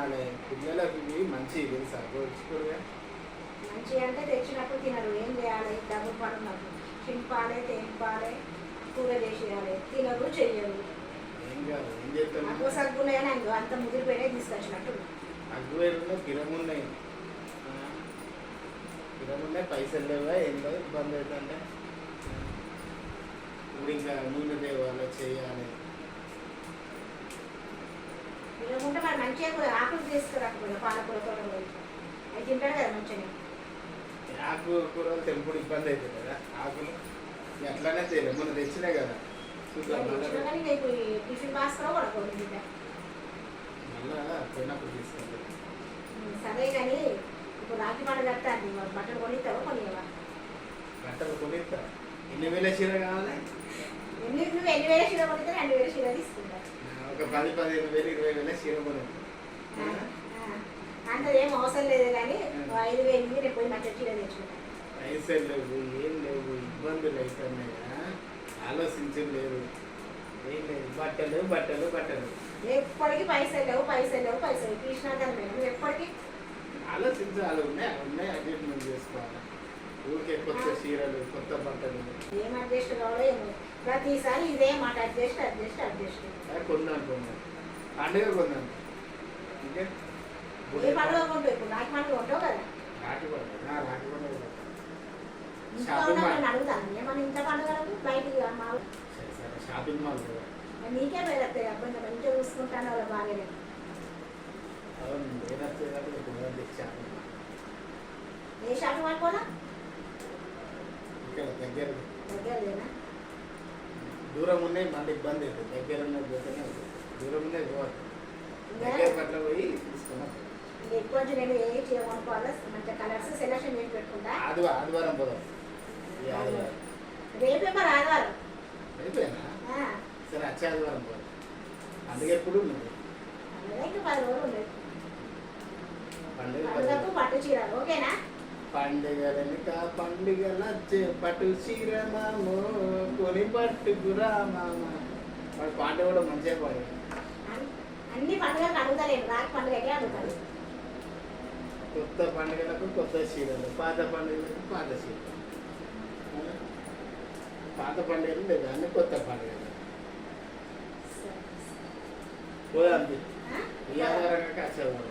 తినాలి. పిల్లలకు ఇవి మంచి తెలుసా? గోచుకోరుగా మంచి అంటే తెచ్చినప్పుడు తినరు. ఏం చేయాలి? డబ్బులు పడున్నప్పుడు. చింపాలి తేంపాలి కూర చేసేయాలి. తినరు చెయ్యరు. ఏం కాదు ఏం చేస్తాను అక్కువ సగ్గున్నాయని అందు. అంత ముదిరిపోయినా తీసుకొచ్చినట్టు. అగ్గువేరులో కిరమున్నాయి కిరమున్నాయి పైసలు లేవా? ఏం లేవు ఇబ్బంది అవుతుంటే ఇప్పుడు ఇంకా నూనె తేవాలి చేయాలి తినకుంటే మరి మంచిగా కూర ఆకులు తీసుకురాకపోయినా పాలకూర తోట అవి తింటాడు కదా మంచిగా ఆకు కూరలు తెంపుడు ఇబ్బంది అవుతుంది కదా ఆకులు ఇక అట్లానే చేయలేదు మొన్న తెచ్చినాయి కదా. ఇప్పుడు టిఫిన్ బాక్స్ కూడా మళ్ళా పోయినప్పుడు ఉమ్, సరే కానీ ఇప్పుడు రాఖీ పండుగ కట్టాలి బట్టలు కొనిస్తావా కొనియవా? బట్టలు కొనిస్తా ఎన్ని వేల చీర కావాలి? ఎన్ని నువ్వు ఎన్ని వేల చీర కొనితే రెండు వేల చీర తీసుకుంటా. ఒక పది పదిహేను వేలు ఇరవై వేల చీర కొనిస్తా అంత ఏం అవసరం లేదు కానీ ఐదు వేలు రేపు పోయి మంచిగా చీర తెచ్చుకుంటా. పైసలు లేవు ఏం లేవు ఇబ్బందులు అవుతున్నాయా ఆలోచించడం లేదు. ఏం లేదు బట్టలు బట్టలు బట్టలు. ఎప్పటికీ పైసలు లేవు పైసలు లేవు పైసలు కృష్ణాంతం మేము ఎప్పటికీ? ఆలోచించాలి ఉన్నాయి ఉన్నాయి అడ్జస్ట్మెంట్ చేసుకోవాలి. ఊరికే కొత్త చీరలు కొత్త బట్టలు. ఏం అడ్జస్ట్ కావాలో ఏమో. ప్రతిసారి ఇదే మాట అడ్జస్ట్ అడ్జస్ట్ అడ్జస్ట్ కొన్నాను కొన్నాను పండుగ కొన్నాను ఇంకా ఏ పండుగ కొంటావు ఇప్పుడు నాకు పండుగ కొంటావు కదా రాటి పండుగ నా రాటి పండుగ షాపింగ్ ఉన్న మాల్ అడుగుతాను ఏమన్నా ఇంట్లో పండుగలకు బయటికి మా సరే సరే షాపింగ్ మాల్ నీకే పెరుగుతాయి అబ్బాయి మంచిగా చూసుకుంటాను వాళ్ళు బాగానే ఏ షాపింగ్ మాల్ దగ్గర దూరం ఉన్నాయి మళ్ళీ ఇబ్బంది అవుతుంది దగ్గర ఉన్నది పోతేనే అవుతుంది దూరం పోవాలి దగ్గర పట్ల పోయి తీసుకున్నాం. ఎక్కువ నేను ఏ చీర కొనుక్కోవాలో మంచిగా కలర్స్ సెలెక్షన్ చేసి పెట్టుకుంటా? ఆదివారం ఆదివారం పోదాం. ఆదివారం. రేపే మరి ఆదివారం. సరే వచ్చే ఆదివారం పోదాం. అందుకే ఎప్పుడు ఉన్నది పది రోజులు పండుగ పట్టు చీర ఓకేనా? పండుగలనిక పండుగల పట్టు చీర మామో కొని పట్టుకురా మామ. వాడి పాట కూడా మంచిగా పాడాడు. అన్ని పండుగలకు అడుగుతాను రాకి పండుగకే అడుగుతాను కొత్త పండుగలకు కొత్త చీరలు పాత పండుగలకు పాత చీరలు? పాత పండుగలు లేదు అన్ని కొత్త పండుగలు. పోదాం? ఈ ఆధారంగా కాసేవాళ్ళు